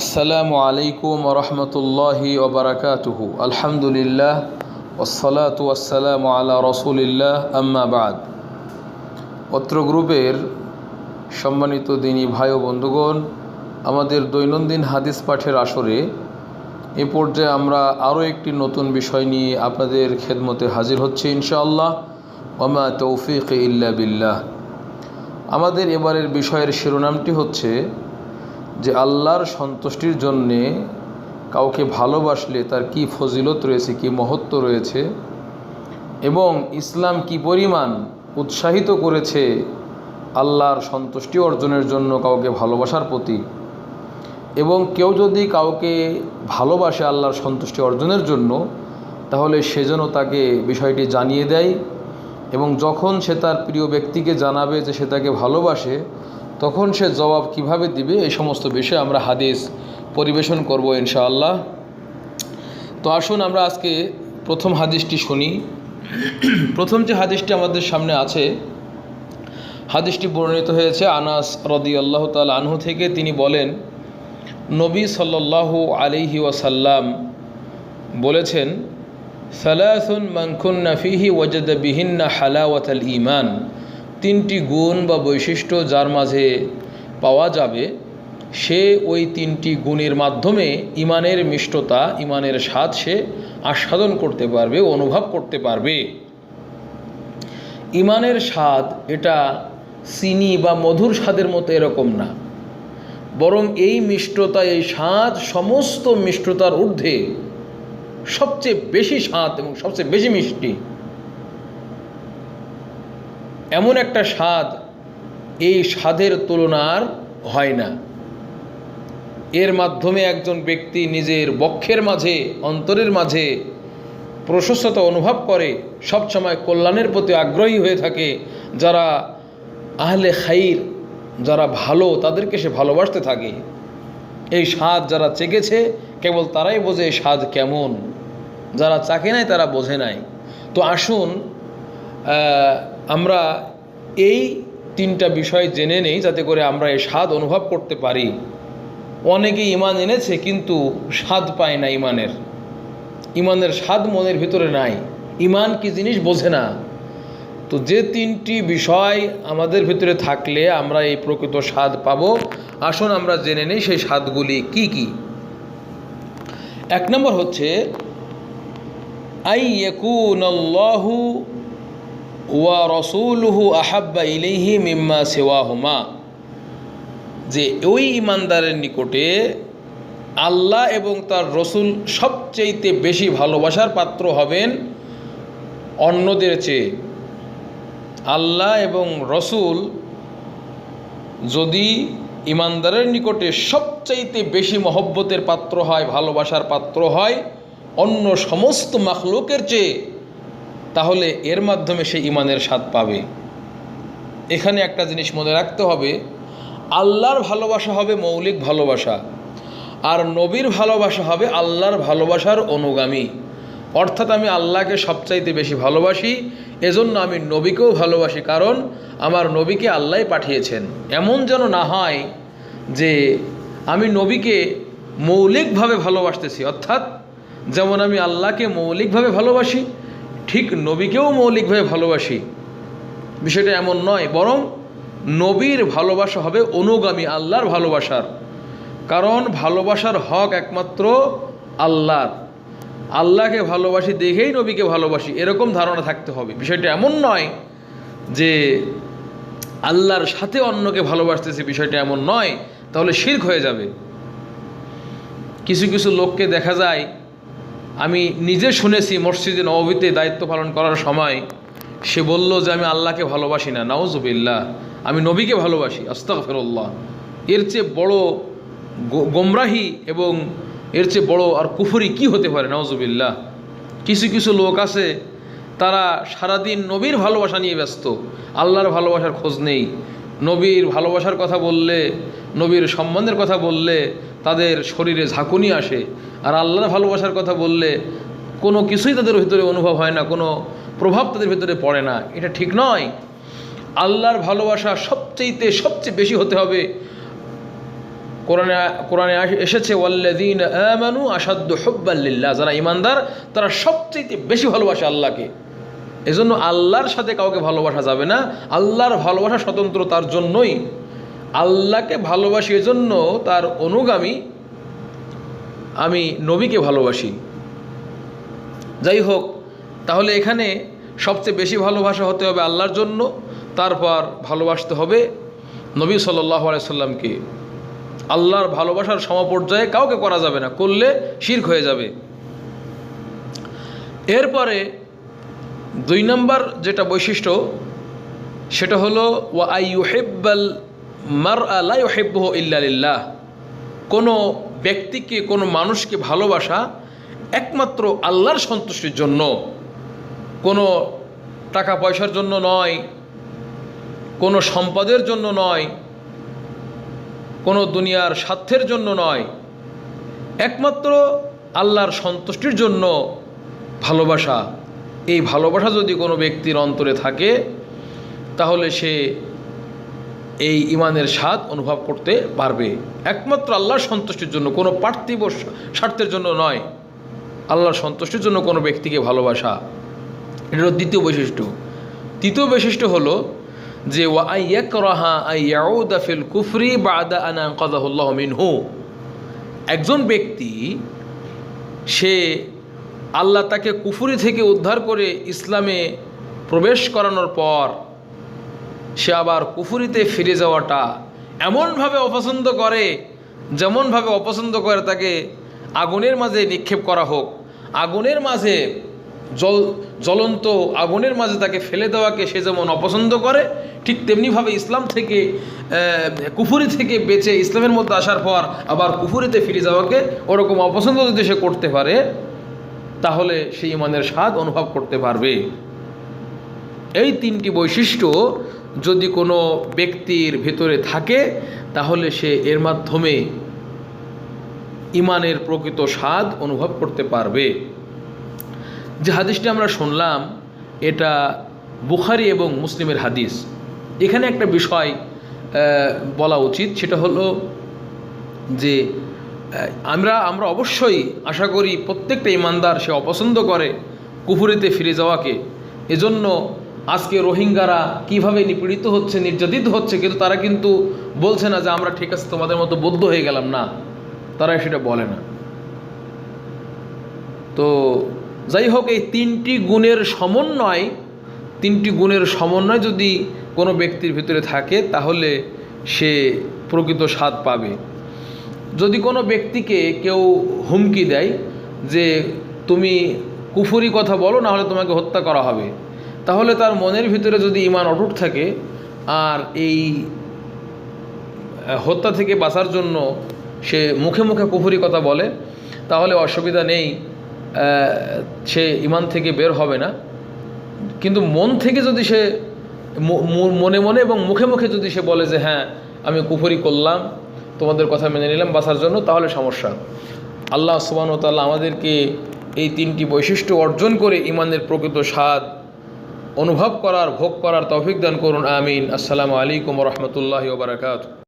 আসসালামু আলাইকুম রহমতুল্লাহি ওবরাকাতুহু আলহামদুলিল্লাহ ওসলাতু আসসালামু আলা রসুলিল্লাহ, আম্মা বাদ। পত্র গ্রুপের সম্মানিত দিনী ভাই ও বন্ধুগণ, আমাদের দৈনন্দিন হাদিস পাঠের আসরে এ পর্যায়ে আমরা আরও একটি নতুন বিষয় নিয়ে আপনাদের খেদমতে হাজির হচ্ছে ইনশাআল্লাহ। ওমা তৌফিক ইল্লা বিল্লাহ। আমাদের এবারের বিষয়ের শিরোনামটি হচ্ছে যে আল্লাহর সন্তুষ্টির জন্যে কাউকে ভালোবাসলে তার কি ফজিলত রয়েছে, কি মহত্ব রয়েছে এবং ইসলাম কি পরিমাণ উৎসাহিত করেছে আল্লাহর সন্তুষ্টি অর্জনের জন্য কাউকে ভালোবাসার প্রতি এবং কেউ যদি কাউকে ভালোবাসে আল্লাহর সন্তুষ্টি অর্জনের জন্য, তাহলে সেজন্য তাকে বিষয়টি জানিয়ে দেয় এবং যখন সে তার প্রিয় ব্যক্তিকে জানাবে যে সে তাকে ভালোবাসে তখন সে জবাব কীভাবে দিবে? এই সমস্ত বিষয়ে আমরা হাদিস পরিবেশন করব ইনশাআল্লাহ। তো আসুন আমরা আজকে প্রথম হাদিসটি শুনি। প্রথম যে হাদিসটি আমাদের সামনে আছে, হাদিসটি বর্ণিত হয়েছে আনাস রদি আল্লাহ তাল আনহু থেকে। তিনি বলেন, নবী সাল্লাল্লাহু আলিহি ওয়াসাল্লাম বলেছেন, সালাসুন মানকুন্না ফিহি ওয়াজাদ বিহিন্না হালাওয়াত আল ইমান তিনটি গুণ বা বৈশিষ্ট্য যার মাঝে পাওয়া যাবে, সে ওই তিনটি গুণের মাধ্যমে ইমানের মিষ্টতা, ইমানের স্বাদ সে আস্বাদন করতে পারবে অনুভব করতে পারবে। ইমানের স্বাদ এটা চিনি বা মধুর স্বাদের মতো এরকম না। বরং এই মিষ্টতা, এই স্বাদ সমস্ত মিষ্টতার ঊর্ধ্বে সবচেয়ে বেশি স্বাদ এবং সবচেয়ে বেশি মিষ্টি। এমন একটা স্বাদ এই স্বাদের তুলনার হয় না। এর মাধ্যমে একজন ব্যক্তি নিজের বক্ষের মাঝে, অন্তরের মাঝে প্রশস্ততা অনুভব করে, সবসময় কল্যাণের প্রতি আগ্রহী হয়ে থাকে। যারা আহলে খাইর, যারা ভালো, তাদেরকে সে ভালোবাসতে থাকে। এই স্বাদ যারা চেকেছে কেবল তারাই বোঝে এই স্বাদ কেমন। যারা চাকে নাই, তারা বোঝে নাই। তো আসুন আমরা এই তিনটা বিষয় জেনে নেই, যাতে করে আমরা এই স্বাদ অনুভব করতে পারি। অনেকে ইমান এনেছে, কিন্তু স্বাদ পায় না ইমানের ইমানের স্বাদ মনের ভিতরে নাই। ইমান কি জিনিস বোঝে না। তো যে তিনটি বিষয় আমাদের ভিতরে থাকলে আমরা এই প্রকৃত স্বাদ পাব। আসুন আমরা জেনে নিই সেই স্বাদগুলি কি কি। এক নম্বর হচ্ছে, আই ইয়াকুনাল্লাহু ওয়া রসুলহু আহাব্বা ইলেহি মিম্মা সেওয়াহুমা। যে ওই ইমানদারের নিকটে আল্লাহ এবং তার রসুল সবচেয়েতে বেশি ভালোবাসার পাত্র হবেন অন্যদের চেয়ে। আল্লাহ এবং রসুল যদি ইমানদারের নিকটে সবচাইতে বেশি মহব্বতের পাত্র হয়, ভালোবাসার পাত্র হয়, অন্য সমস্ত মাখলুকের চেয়ে তাহলে এর মাধ্যমে সে ইমানের স্বাদ পাবে। এখানে একটা জিনিস মনে রাখতে হবে, আল্লাহর ভালোবাসা হবে মৌলিক ভালোবাসা, আর নবীর ভালোবাসা হবে আল্লাহর ভালোবাসার অনুগামী। অর্থাৎ আমি আল্লাহকে সবচাইতে বেশি ভালোবাসি, এজন্য আমি নবীকেও ভালোবাসি, কারণ আমার নবীকে আল্লাহ পাঠিয়েছেন। এমন যেন না হয় যে আমি নবীকে মৌলিকভাবে ভালোবাসতেছি, অর্থাৎ যেমন আমি আল্লাহকে মৌলিকভাবে ভালোবাসি ঠিক নবীকেও মৌলিকভাবে ভালোবাসি। বিষয়টা এমন নয়, বরং নবীর ভালোবাসা হবে অনুগামী আল্লাহর ভালোবাসার। কারণ ভালোবাসার হক একমাত্র আল্লাহর। আল্লাহকে ভালোবাসি দেখেই নবীকে ভালোবাসি, এরকম ধারণা থাকতে হবে। বিষয়টা এমন নয় যে আল্লাহর সাথে অন্যকে ভালোবাসতেছে, বিষয়টা এমন নয়, তাহলে শির্ক হয়ে যাবে। কিছু কিছু লোককে দেখা যায় আমি নিজে শুনেছি মসজিদে নবীতে দায়িত্ব পালন করার সময় সে বলল যে আমি আল্লাহকে ভালোবাসি না, নাউজুবিল্লাহ, আমি নবীকে ভালোবাসি আস্তাক ফেরল্লাহ এর চেয়ে বড় গোমরাহি এবং এর চেয়ে বড় আর কুফুরি কি হতে পারে নওয়াজুবিল্লাহ কিছু কিছু লোক আছে, তারা সারাদিন নবীর ভালোবাসা নিয়ে ব্যস্ত, আল্লাহর ভালোবাসার খোঁজ নেই। নবীর ভালোবাসার কথা বললে, নবীর সম্বন্ধের কথা বললে তাদের শরীরে ঝাঁকুনি আসে। আর আল্লাহর ভালোবাসার কথা বললে কোনো কিছুই তাদের ভিতরে অনুভব হয় না, কোনো প্রভাব তাদের ভিতরে পড়ে না। এটা ঠিক নয়। আল্লাহর ভালোবাসা সবচেয়েতে সবচেয়ে বেশি হতে হবে। কোরআনে কোরআনে এসেছে ওয়াল্লাদিন আমানু আসাদ্দ হব্বাল্লিল্লাহ যারা ইমানদার তারা সবচেয়ে বেশি ভালোবাসে আল্লাহকে। এজন্য আল্লাহর সাথে কাউকে ভালোবাসা যাবে না। আল্লাহর ভালোবাসা স্বতন্ত্র তার জন্যই। আল্লাহকে ভালোবাসি এজন্য তার অনুগামী আমি নবীকে ভালোবাসি। যাই হোক, তাহলে এখানে সবচেয়ে বেশি ভালোবাসা হতে হবে আল্লাহর জন্য, তারপর ভালোবাসতে হবে নবী সাল্লাহ আলাইসাল্লামকে আল্লাহর ভালোবাসার সমপর্যায়ে কাউকে করা যাবে না, করলে শির্ক হয়ে যাবে। এরপরে দুই নম্বর যেটা বৈশিষ্ট্য, সেটা হলো, ওয়া আই ইউহেব্বাল মার আলা ইউহেব্বহ ইল্লালিল্লাহ কোনো ব্যক্তিকে, কোনো মানুষকে ভালোবাসা একমাত্র আল্লাহর সন্তুষ্টির জন্য। কোনো টাকা পয়সার জন্য নয়, কোনো সম্পদের জন্য নয়, কোনো দুনিয়ার স্বার্থের জন্য নয়। একমাত্র আল্লাহর সন্তুষ্টির জন্য ভালোবাসা। এই ভালোবাসা যদি কোনো ব্যক্তির অন্তরে থাকে, তাহলে সে এই ইমানের স্বাদ অনুভব করতে পারবে। একমাত্র আল্লাহর সন্তুষ্টির জন্য, কোনো পার্থিব স্বার্থের জন্য নয়। আল্লাহর সন্তুষ্টির জন্য কোনো ব্যক্তিকে ভালোবাসা। এটা দ্বিতীয় বৈশিষ্ট্য। তৃতীয় বৈশিষ্ট্য হলো যে ওয়াইয়াকরাহা আইয়াউদা ফিল কুফরি বাদা আনা কদাহুল্লাহ মিনহু। একজন ব্যক্তি, সে আল্লাহ তাকে কুফুরি থেকে উদ্ধার করে ইসলামে প্রবেশ করানোর পর সে আবার কুফুরিতে ফিরে যাওয়াটা এমনভাবে অপছন্দ করে, যেমনভাবে অপছন্দ করে তাকে আগুনের মাঝে নিক্ষেপ করা হোক। আগুনের মাঝে জল, জ্বলন্ত আগুনের মাঝে তাকে ফেলে দেওয়াকে সে যেমন অপছন্দ করে, ঠিক তেমনিভাবে ইসলাম থেকে কুফুরি থেকে বেঁচে ইসলামের মধ্যে আসার পর আবার কুফুরিতে ফিরে যাওয়াকে ওরকম অপছন্দ যদি সে করতে পারে তাহলে সে ইমানের স্বাদ অনুভব করতে পারবে। এই তিনটি বৈশিষ্ট্য যদি কোনো ব্যক্তির ভেতরে থাকে, তাহলে সে এর মাধ্যমে ইমানের প্রকৃত স্বাদ অনুভব করতে পারবে। যে হাদিসটি আমরা শুনলাম, এটা বুখারি এবং মুসলিমের হাদিস। এখানে একটা বিষয় বলা উচিত, সেটা হলো যে আমরা আমরা অবশ্যই আশা করি প্রত্যেকটা ইমানদার সে অপছন্দ করে কুফুরিতে ফিরে যাওয়াকে। এজন্য আজকে রোহিঙ্গারা কীভাবে নিপীড়িত হচ্ছে, নির্যাতিত হচ্ছে, কিন্তু তারা কিন্তু বলছে না যে আমরা ঠিক আছে, তোমাদের মতো বদ্ধ হয়ে গেলাম। না, তারা সেটা বলে না। তো যাই হোক, এই তিনটি গুণের সমন্বয়, তিনটি গুণের সমন্বয় যদি কোনো ব্যক্তির ভিতরে থাকে, তাহলে সে প্রকৃত স্বাদ পাবে। যদি কোনো ব্যক্তিকে কেউ হুমকি দেয় যে তুমি কুফুরি কথা বলো না হলে তোমাকে হত্যা করা হবে। তাহলে তার মনের ভিতরে যদি ইমান অটুট থাকে, আর এই হত্যা থেকে বাঁচার জন্য সে মুখে মুখে কুফুরি কথা বলে, তাহলে অসুবিধা নেই সে ইমান থেকে বের হবে না। কিন্তু মন থেকে যদি সে মনে মনে এবং মুখে মুখে যদি সে বলে যে হ্যাঁ আমি কুফুরি করলাম তোমাদের কথা মেনে নিলাম, বাঁচার জন্য, তাহলে সমস্যা। আল্লাহ সুবান তাল্লাহ আমাদেরকে এই তিনটি বৈশিষ্ট্য অর্জন করে ইমানের প্রকৃত স্বাদ অনুভব করার, ভোগ করার তৌফিক দান করুন, আমিন। আসসালামু আলাইকুম রহমতুল্লাহ বারাকাতু